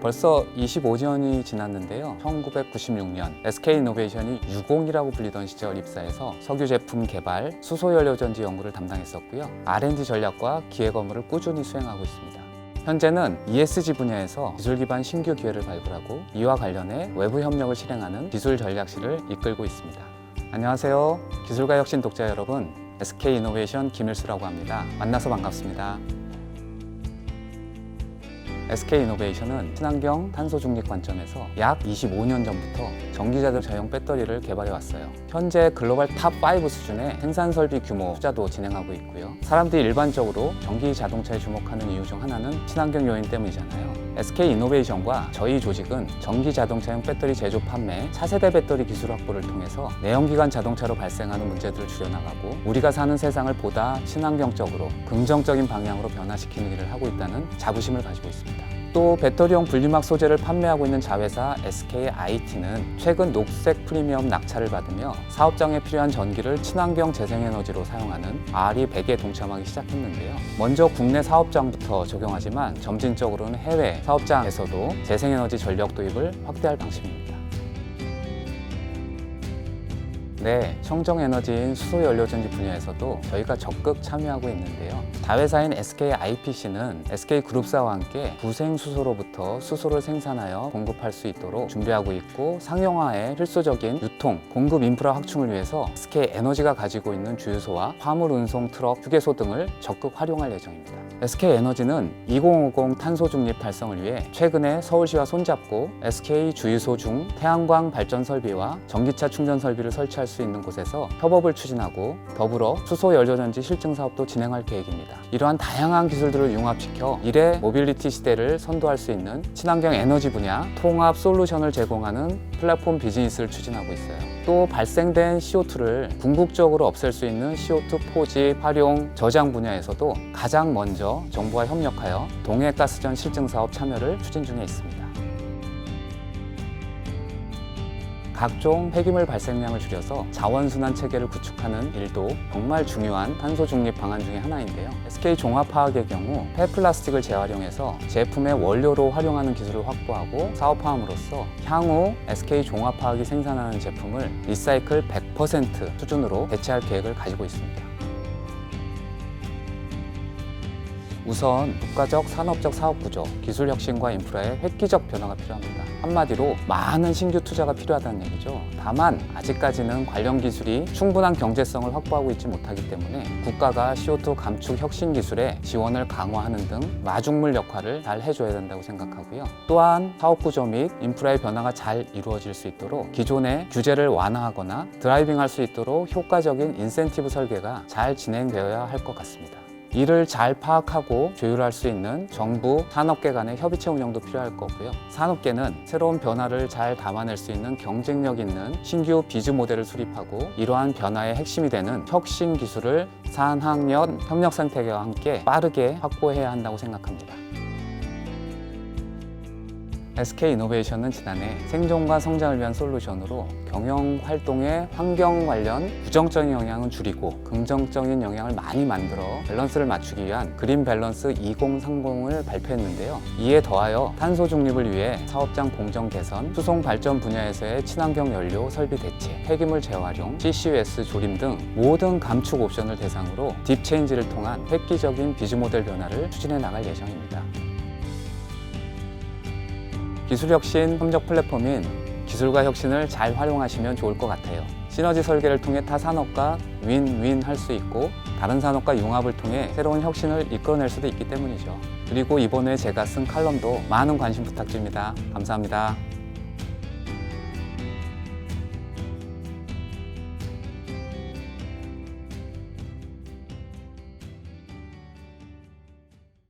벌써 25년이 지났는데요. 1996년 SK이노베이션이 유공이라고 불리던 시절 입사해서 석유 제품 개발, 수소 연료 전지 연구를 담당했었고요. R&D 전략과 기획 업무를 꾸준히 수행하고 있습니다. 현재는 ESG 분야에서 기술 기반 신규 기회를 발굴하고 이와 관련해 외부 협력을 실행하는 기술 전략실을 이끌고 있습니다. 안녕하세요. 기술과 혁신 독자 여러분, SK 이노베이션 김일수라고 합니다. 만나서 반갑습니다. SK 이노베이션은 친환경 탄소 중립 관점에서 약 25년 전부터 전기 자동차 용 배터리를 개발해 왔어요. 현재 글로벌 탑5 수준의 생산 설비 규모 투자도 진행하고 있고요. 사람들이 일반적으로 전기 자동차에 주목하는 이유 중 하나는 친환경 요인 때문이잖아요. SK 이노베이션과 저희 조직은 전기 자동차용 배터리 제조 판매, 차세대 배터리 기술 확보를 통해서 내연기관 자동차로 발생하는 문제들을 줄여나가고 우리가 사는 세상을 보다 친환경적으로 긍정적인 방향으로 변화시키는 일을 하고 있다는 자부심을 가지고 있습니다. 또 배터리용 분리막 소재를 판매하고 있는 자회사 SKIT는 최근 녹색 프리미엄 낙찰을 받으며 사업장에 필요한 전기를 친환경 재생에너지로 사용하는 RE100에 동참하기 시작했는데요. 먼저 국내 사업장부터 적용하지만 점진적으로는 해외 사업장에서도 재생에너지 전력 도입을 확대할 방침입니다. 네, 청정 에너지인 수소 연료 전지 분야에서도 저희가 적극 참여하고 있는데요. 다회사인 SK IPC는 SK 그룹사와 함께 부생 수소로부터 수소를 생산하여 공급할 수 있도록 준비하고 있고 상용화에 필수적인 유통, 공급 인프라 확충을 위해서 SK 에너지가 가지고 있는 주유소와 화물 운송 트럭, 휴게소 등을 적극 활용할 예정입니다. SK 에너지는 2050 탄소 중립 달성을 위해 최근에 서울시와 손잡고 SK 주유소 중 태양광 발전 설비와 전기차 충전 설비를 설치할 수 있는 곳에서 협업을 추진하고 더불어 수소 연료전지 실증 사업도 진행할 계획입니다. 이러한 다양한 기술들을 융합시켜 미래 모빌리티 시대를 선도할 수 있는 친환경 에너지 분야 통합 솔루션을 제공하는 플랫폼 비즈니스를 추진하고 있어요. 또 발생된 CO2를 궁극적으로 없앨 수 있는 CO2 포집, 활용, 저장 분야에서도 가장 먼저 정부와 협력하여 동해가스전 실증 사업 참여를 추진 중에 있습니다. 각종 폐기물 발생량을 줄여서 자원순환 체계를 구축하는 일도 정말 중요한 탄소 중립 방안 중에 하나인데요. SK 종합화학의 경우 폐플라스틱을 재활용해서 제품의 원료로 활용하는 기술을 확보하고 사업화함으로써 향후 SK 종합화학이 생산하는 제품을 리사이클 100% 수준으로 대체할 계획을 가지고 있습니다. 우선 국가적 산업적 사업 구조, 기술 혁신과 인프라의 획기적 변화가 필요합니다. 한마디로 많은 신규 투자가 필요하다는 얘기죠. 다만 아직까지는 관련 기술이 충분한 경제성을 확보하고 있지 못하기 때문에 국가가 CO2 감축 혁신 기술에 지원을 강화하는 등 마중물 역할을 잘 해줘야 된다고 생각하고요. 또한 사업 구조 및 인프라의 변화가 잘 이루어질 수 있도록 기존의 규제를 완화하거나 드라이빙할 수 있도록 효과적인 인센티브 설계가 잘 진행되어야 할 것 같습니다. 이를 잘 파악하고 조율할 수 있는 정부, 산업계 간의 협의체 운영도 필요할 거고요. 산업계는 새로운 변화를 잘 담아낼 수 있는 경쟁력 있는 신규 비즈 모델을 수립하고 이러한 변화의 핵심이 되는 혁신 기술을 산학연 협력 생태계와 함께 빠르게 확보해야 한다고 생각합니다. SK 이노베이션은 지난해 생존과 성장을 위한 솔루션으로 경영 활동의 환경 관련 부정적인 영향은 줄이고 긍정적인 영향을 많이 만들어 밸런스를 맞추기 위한 그린 밸런스 2030을 발표했는데요. 이에 더하여 탄소 중립을 위해 사업장 공정 개선, 수송 발전 분야에서의 친환경 연료 설비 대체, 폐기물 재활용, CCUS 조림 등 모든 감축 옵션을 대상으로 딥체인지를 통한 획기적인 비즈 모델 변화를 추진해 나갈 예정입니다. 기술 혁신 협력 플랫폼인 기술과 혁신을 잘 활용하시면 좋을 것 같아요. 시너지 설계를 통해 타 산업과 윈윈 할 수 있고 다른 산업과 융합을 통해 새로운 혁신을 이끌어낼 수도 있기 때문이죠. 그리고 이번에 제가 쓴 칼럼도 많은 관심 부탁드립니다. 감사합니다.